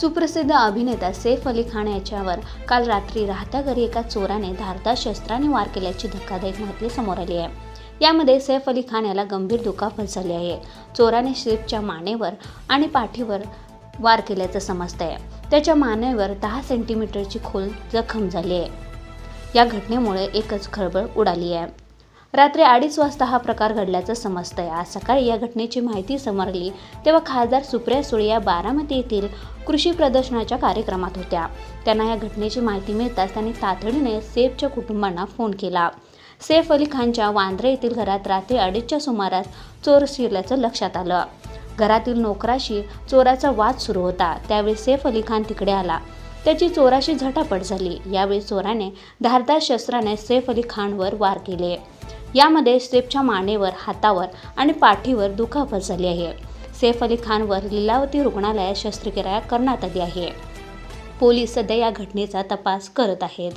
सुप्रसिद्ध अभिनेता सैफ अली खान याच्यावर काल रात्री राहत्या घरी एका चोराने धारदार शस्त्राने वार केल्याची धक्कादायक माहिती समोर आली आहे. यामध्ये सैफ अली खान याला गंभीर दुखापत झाली आहे. चोराने सैफच्या मानेवर आणि पाठीवर वार केल्याचं समजत आहे त्याच्या मानेवर दहा सेंटीमीटरची खोल जखम झाली आहे. या घटनेमुळे एकच खळबळ उडाली आहे. रात्री अडीच वाजता हा प्रकार घडल्याचं समजतंय. आज सकाळी या घटनेची माहिती समरली तेव्हा खासदार सुप्रिया सुळे या बारामती येथील कृषी प्रदर्शनाच्या कार्यक्रमात होत्या. त्यांना या घटनेची माहिती मिळताच त्यांनी तातडीने सेफच्या कुटुंबांना फोन केला. सैफ अली खानच्या वांद्रे येथील घरात रात्री अडीचच्या सुमारास चोर शिरल्याचं लक्षात आलं. घरातील नोकराशी चोराचा वाद सुरू होता. त्यावेळी सैफ अली खान तिकडे आला. त्याची चोराशी झटापट झाली. यावेळी चोराने धारदार शस्त्राने सैफ अली खानवर वार केले. यामध्ये सैफच्या मानेवर हातावर आणि पाठीवर दुखापत झाली आहे. सैफ अली खानवर लीलावती रुग्णालयात शस्त्रक्रिया करण्यात आली आहे. पोलीस सध्या या घटनेचा तपास करत आहेत.